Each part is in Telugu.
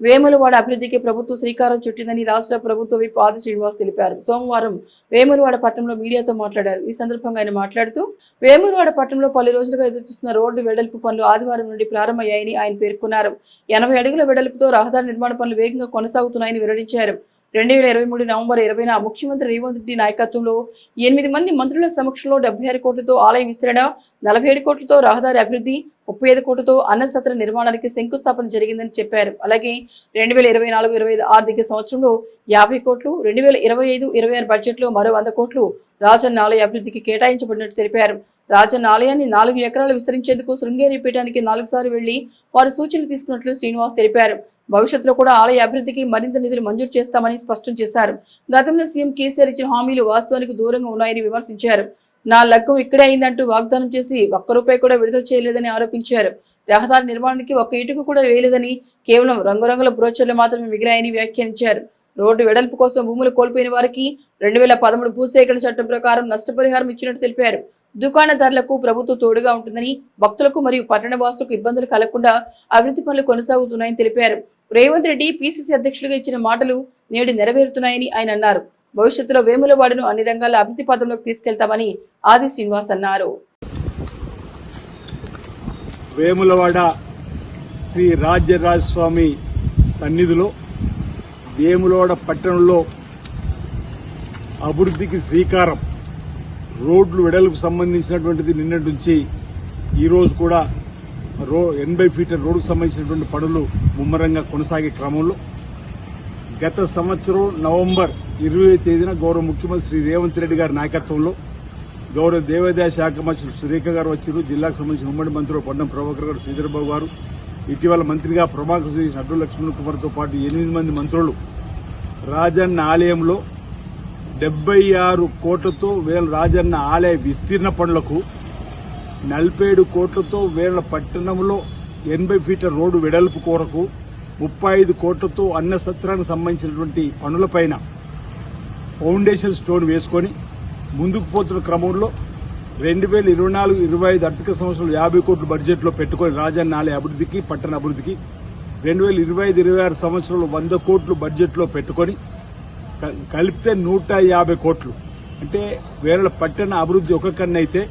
వేములవాడ అభివృద్ధికి ప్రభుత్వం శ్రీకారం చుట్టిందని రాష్ట్ర ప్రభుత్వ విప్ ఆది శ్రీనివాస్ తెలిపారు. సోమవారం వేములవాడ పట్టణంలో మీడియాతో మాట్లాడారు. ఈ సందర్భంగా ఆయన మాట్లాడుతూ వేములవాడ పట్టణంలో పలు రోజులుగా ఎదురుచూస్తున్న రోడ్డు వెడల్పు పనులు ఆదివారం నుండి ప్రారంభమయ్యాయని ఆయన పేర్కొన్నారు. ఎనభై అడుగుల వెడల్పుతో రహదారి నిర్మాణ పనులు వేగంగా కొనసాగుతున్నాయని వెల్లడించారు రెండు వేల ఇరవై మూడు నవంబర్ ఇరవైన ముఖ్యమంత్రి రేవంత్ రెడ్డి నాయకత్వంలో ఎనిమిది మంది మంత్రుల సమక్షంలో డెబ్బై ఆరు కోట్లతో ఆలయ విస్తరణ నలభై ఏడు కోట్లతో రహదారి అభివృద్ధి ముప్పై ఐదు కోట్లతో అన్నసత్ర నిర్మాణానికి శంకుస్థాపన జరిగిందని చెప్పారు. అలాగే రెండు వేల ఇరవై నాలుగు ఇరవై ఐదు ఆర్థిక సంవత్సరంలో యాభై కోట్లు రెండు వేల ఇరవై ఐదు ఇరవై ఆరు బడ్జెట్లో మరో వంద కోట్లు రాజన్న ఆలయ అభివృద్ధికి కేటాయించబడినట్టు తెలిపారు. రాజన్న ఆలయాన్ని నాలుగు ఎకరాలు విస్తరించేందుకు శృంగేరి పీఠానికి నాలుగు సార్లు వెళ్ళి వారు సూచనలు తీసుకున్నట్లు శ్రీనివాస్ తెలిపారు. భవిష్యత్తులో కూడా ఆలయ అభివృద్ధికి మరింత నిధులు మంజూరు చేస్తామని స్పష్టం చేశారు. గతంలో సీఎం కేసీఆర్ ఇచ్చిన హామీలు వాస్తవానికి దూరంగా ఉన్నాయని విమర్శించారు. నా లగ్గం ఇక్కడే అయిందంటూ వాగ్దానం చేసి ఒక్క రూపాయి కూడా విడుదల చేయలేదని ఆరోపించారు. రహదారి నిర్మాణానికి ఒక్క ఇటుక కూడా వేయలేదని కేవలం రంగురంగుల బ్రోచర్లు మాత్రమే మిగిలాయని వ్యాఖ్యానించారు. రోడ్డు వెడల్పు కోసం భూములు కోల్పోయిన వారికి రెండు వేల పదమూడు భూసేకరణ చట్టం ప్రకారం నష్టపరిహారం ఇచ్చినట్టు తెలిపారు. దుకాణదారులకు ప్రభుత్వం తోడుగా ఉంటుందని భక్తులకు మరియు పట్టణ వాసులకు ఇబ్బందులు కలగకుండా అభివృద్ధి పనులు కొనసాగుతున్నాయని తెలిపారు. రేవంత్ రెడ్డి పిసిసి అధ్యక్షులుగా ఇచ్చిన మాటలు నేడు నెరవేరుతున్నాయని ఆయన అన్నారు. భవిష్యత్తులో వేములవాడను అన్ని రంగాల అభివృద్ధి పదంలోకి తీసుకెళ్తామని ఆది శ్రీనివాస్ అన్నారు. వేములవాడ శ్రీ రాజ్యరాజస్వామి సన్నిధిలో వేములవాడ పట్టణంలో అభివృద్ధికి శ్రీకారం రోడ్లు వెడల్పు సంబంధించినటువంటిది నిన్నటి నుంచి ఈరోజు కూడా రో ఎనభై ఫీట్ల రోడ్డుకు సంబంధించినటువంటి పనులు ముమ్మరంగా కొనసాగే క్రమంలో గత సంవత్సరం నవంబర్ ఇరవై తేదీన గౌరవ ముఖ్యమంత్రి శ్రీ రేవంత్ రెడ్డి గారి నాయకత్వంలో గౌరవ దేవాదాయ శాఖ మంత్రులు సురేఖ గారు వచ్చారు జిల్లాకు సంబంధించిన ఉమ్మడి మంత్రులు పొన్నం ప్రభాకర్ గారు శ్రీధరబాబు గారు. ఇటీవల మంత్రిగా ప్రభాకర్ శ్రీ అడ్డు లక్ష్మణ్ కుమార్తో పాటు ఎనిమిది మంది మంత్రులు రాజన్న ఆలయంలో డెబ్బై ఆరు కోట్లతో వేల రాజన్న ఆలయ విస్తీర్ణ పనులకు నలభై ఏడు కోట్లతో వేల పట్టణంలో ఎనభై ఫీట్ల రోడ్డు వెడల్పు కొరకు ముప్పై ఐదు కోట్లతో అన్న సత్రానికి సంబంధించినటువంటి పనులపైన ఫౌండేషన్ స్టోన్ వేసుకొని ముందుకు పోతున్న క్రమంలో రెండు వేల ఇరవై నాలుగు ఇరవై ఐదు ఆర్థిక సంవత్సరాలు యాభై కోట్ల బడ్జెట్లో పెట్టుకొని రాజన్న ఆలయ అభివృద్ధికి పట్టణ అభివృద్ధికి రెండు వేల ఇరవై ఐదు ఇరవై ఆరు సంవత్సరంలో వంద కోట్లు బడ్జెట్లో పెట్టుకొని క- కలిపితే నూట యాభై కోట్లు. అంటే వేరే పట్టణ అభివృద్ధి ఒక కన్నా అయితే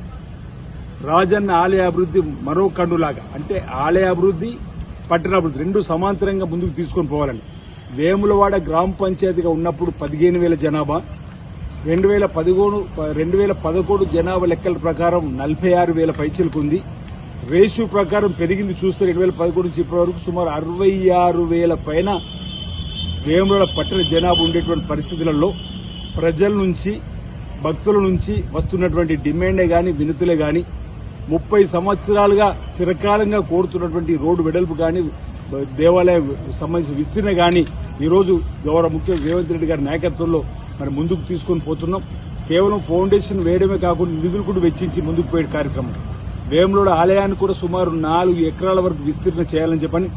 రాజన్న ఆలయ అభివృద్ధి మరో కన్నులాగా. అంటే ఆలయ అభివృద్ధి పట్టణ అభివృద్ధి రెండు సమాంతరంగా ముందుకు తీసుకొని పోవాలని వేములవాడ గ్రామ పంచాయతీగా ఉన్నప్పుడు పదిహేను వేల జనాభా రెండు వేల పదిహేను రెండు వేల పదకొండు జనాభా లెక్కల ప్రకారం నలభై ఆరు వేల పైచలకు ఉంది. రేషియో ప్రకారం పెరిగింది చూస్తే రెండు వేల పదకొండు నుంచి ఇప్పటి వరకు సుమారు అరవై ఆరు వేల పైన వేముల పట్టణ జనాభా ఉండేటువంటి పరిస్థితులలో ప్రజల నుంచి భక్తుల నుంచి వస్తున్నటువంటి డిమాండే కానీ వినతులే కానీ ముప్పై సంవత్సరాలుగా చిరకాలంగా కోరుతున్నటువంటి రోడ్డు వెడల్పు కానీ దేవాలయ సంబంధించిన విస్తీర్ణ కానీ ఈరోజు గౌరవ ముఖ్య రేవంత్ రెడ్డి గారి నాయకత్వంలో మరి ముందుకు తీసుకొని పోతున్నాం. కేవలం ఫౌండేషన్ వేయడమే కాకుండా నిధులు కూడా వెచ్చించి ముందుకు పోయే కార్యక్రమం. వేములోడ ఆలయాన్ని కూడా సుమారు నాలుగు ఎకరాల వరకు విస్తీర్ణ చేయాలని చెప్పని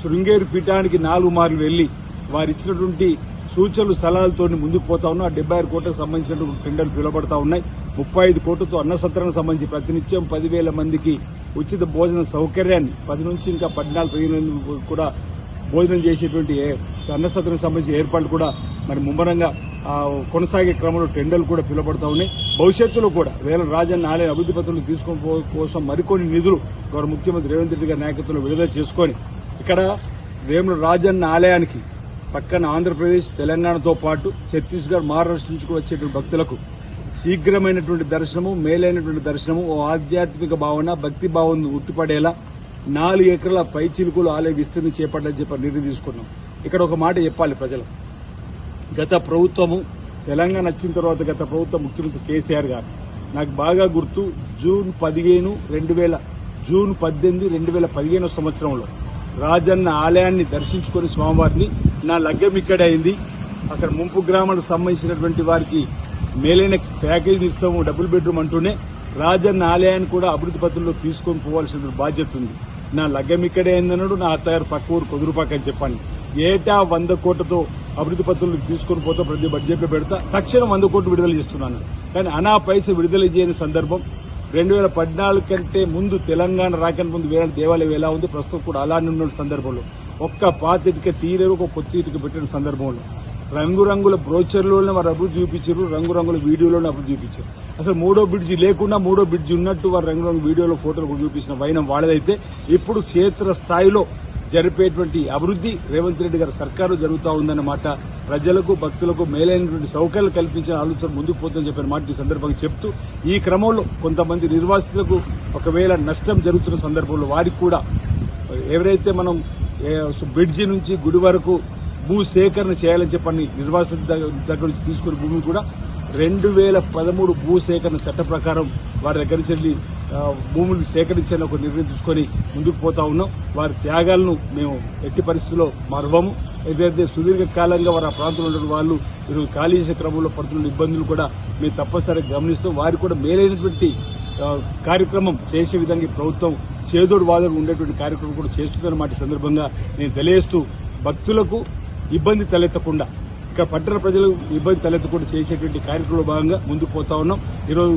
శృంగేరి పీఠానికి నాలుగు మార్లు వెళ్ళి వారు ఇచ్చినటువంటి సూచనలు సలహాలతో ముందుకు పోతా ఉన్నాం. ఆ డెబ్బై ఆరు కోట్లకు సంబంధించినటువంటి టెండర్లు పిలువబడతా ఉన్నాయి. ముప్పై ఐదు కోట్లతో అన్న సంబంధించి ప్రతినిత్యం పదివేల మందికి ఉచిత భోజన సౌకర్యాన్ని పది నుంచి ఇంకా పద్నాలుగు పదిహేను కూడా భోజనం చేసేటువంటి ఏ- అన్న సంబంధించిన ఏర్పాట్లు కూడా మరి ముమ్మరంగా కొనసాగే క్రమంలో టెండర్లు కూడా పిలువబడతా ఉన్నాయి. భవిష్యత్తులో కూడా వేల రాజన్న ఆలయ అభివృద్ధి పత్రాలు తీసుకొని కోసం మరికొన్ని నిధులు గౌరవ ముఖ్యమంత్రి రేవంత్ రెడ్డి గారి నాయకత్వంలో విడుదల చేసుకొని ఇక్కడ వేముల రాజన్న ఆలయానికి పక్కన ఆంధ్రప్రదేశ్ తెలంగాణతో పాటు ఛత్తీస్గఢ్ మహారాష్ట్ర నుంచి కూడా వచ్చేటువంటి భక్తులకు శీఘ్రమైనటువంటి దర్శనము మేలైనటువంటి దర్శనము ఓ ఆధ్యాత్మిక భావన భక్తి భావం ఉట్టిపడేలా నాలుగు ఎకరాల పై చిలుకులు ఆలయ విస్తీర్ణ చేపట్టాలని చెప్పి నిర్ణయం తీసుకున్నాం. ఇక్కడ ఒక మాట చెప్పాలి ప్రజలు గత ప్రభుత్వము తెలంగాణ వచ్చిన తర్వాత గత ప్రభుత్వం ముఖ్యమంత్రి కేసీఆర్ గారు నాకు బాగా గుర్తు జూన్ పదిహేను రెండు వేల జూన్ పద్దెనిమిది రెండు వేల పదిహేను సంవత్సరంలో రాజన్న ఆలయాన్ని దర్శించుకొని స్వామివారిని నా లగ్గం ఇక్కడే అయింది. అక్కడ ముంపు గ్రామాలకు సంబంధించినటువంటి వారికి మేలైన ప్యాకేజీ ఇస్తాము డబుల్ బెడ్రూమ్ అంటూనే రాజన్న ఆలయాన్ని కూడా అభివృద్ధి పత్రంలో తీసుకొని పోవాల్సిన బాధ్యత ఉంది. నా లగ్గం ఇక్కడే అయిందన్నాడు నా అత్తగారు పక్క ఊరు కుదురుపాక అని చెప్పాను ఏటా వంద కోట్లతో అభివృద్ధి పత్రులు తీసుకొని పోతే ప్రతి బడ్జెట్లో పెడతా తక్షణం వంద కోట్లు విడుదల చేస్తున్నాను. కానీ అనా పైస విడుదల చేయని సందర్భం రెండు వేల పద్నాలుగు కంటే ముందు తెలంగాణ రాకని ముందు వేరే దేవాలయం ఎలా ఉంది ప్రస్తుతం కూడా అలానే ఉన్న సందర్భంలో. ఒక్క పాత ఇటుక తీరేరు ఒక కొత్త ఇటుక పెట్టిన సందర్భంలో. రంగురంగుల బ్రోచర్లోనే వారు అభివృద్ధి చూపించారు రంగురంగుల వీడియోలోనే అభివృద్ధి చూపించారు. అసలు మూడో బ్రిడ్జి లేకుండా మూడో బ్రిడ్జి ఉన్నట్టు వారు రంగురంగు వీడియోలో ఫోటోలు కూడా చూపించిన వైనం వాళ్ళదైతే ఇప్పుడు క్షేత్ర స్థాయిలో జరిపేటువంటి అభివృద్ధి రేవంత్ రెడ్డి గారి సర్కారు జరుగుతూ ఉందన్నమాట ప్రజలకు భక్తులకు మేలైనటువంటి సౌకర్యాలు కల్పించిన ఆలోచన ముందుకు పోతుందని చెప్పిన మాట ఈ సందర్భంగా చెప్తూ ఈ క్రమంలో కొంతమంది నిర్వాసితులకు ఒకవేళ నష్టం జరుగుతున్న సందర్భంలో వారికి కూడా ఎవరైతే మనం బ్రిడ్జి నుంచి గుడి వరకు భూ సేకరణ చేయాలని చెప్పని నిర్వాసిత దగ్గర నుంచి తీసుకున్న భూమి కూడా రెండు వేల పదమూడు భూ సేకరణ చట్ట ప్రకారం వారి దగ్గర నుంచి వెళ్ళి భూములు సేకరించాలని ఒక నిర్ణయం తీసుకొని ముందుకు పోతా ఉన్నాం. వారి త్యాగాలను మేము ఎట్టి పరిస్థితుల్లో మరవము. ఏదైతే సుదీర్ఘ కాలంగా వారు ఆ ప్రాంతంలో ఉన్న వాళ్ళు ఈరోజు ఖాళీ చేసే క్రమంలో పడుతున్న ఇబ్బందులు కూడా మేము తప్పనిసరిగా గమనిస్తూ వారికి కూడా మేలైనటువంటి కార్యక్రమం చేసే విధంగా ప్రభుత్వం చేదోడు వాదోడు ఉండేటువంటి కార్యక్రమం కూడా చేస్తుందన్నమాట సందర్భంగా నేను తెలియజేస్తూ భక్తులకు ఇబ్బంది తలెత్తకుండా ఇక్కడ పట్టణ ప్రజలు ఇబ్బంది తలెత్తకుండా చేసేటువంటి కార్యక్రమంలో భాగంగా ముందుకు పోతా ఉన్నాం. ఈరోజు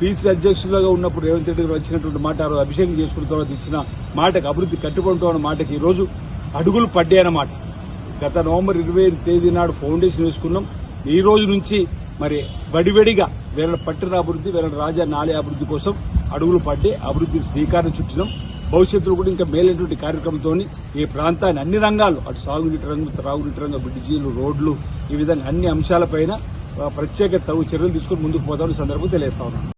పీసీ అధ్యక్షులుగా ఉన్నప్పుడు రేవంత్ రెడ్డి గారు వచ్చినటువంటి మాట ఆ రోజు అభిషేకం చేసుకున్న తర్వాత ఇచ్చిన మాటకు అభివృద్ధి కట్టుకుంటూ ఉన్న మాటకి ఈరోజు అడుగులు పడ్డాయన్నమాట గత నవంబర్ ఇరవై తేదీ నాడు ఫౌండేషన్ వేసుకున్నాం. ఈ రోజు నుంచి మరి వడివడిగా వేరే పట్టణ అభివృద్ధి వేరే రాజా నాలే అభివృద్ధి కోసం అడుగులు పడ్డే అభివృద్ధికి శ్రీకారం చుట్టినాం. భవిష్యత్తులో కూడా ఇంకా మేలైనటువంటి కార్యక్రమంతో ఈ ప్రాంతాన్ని అన్ని రంగాలు అటు సాగునీటి రంగం త్రాగునీటి రంగం బ్రిడ్జీలు రోడ్లు ఈ విధంగా అన్ని అంశాలపైన ప్రత్యేక తగు చర్యలు తీసుకుని ముందుకు పోతామని సందర్భం తెలియజేస్తా ఉన్నాను.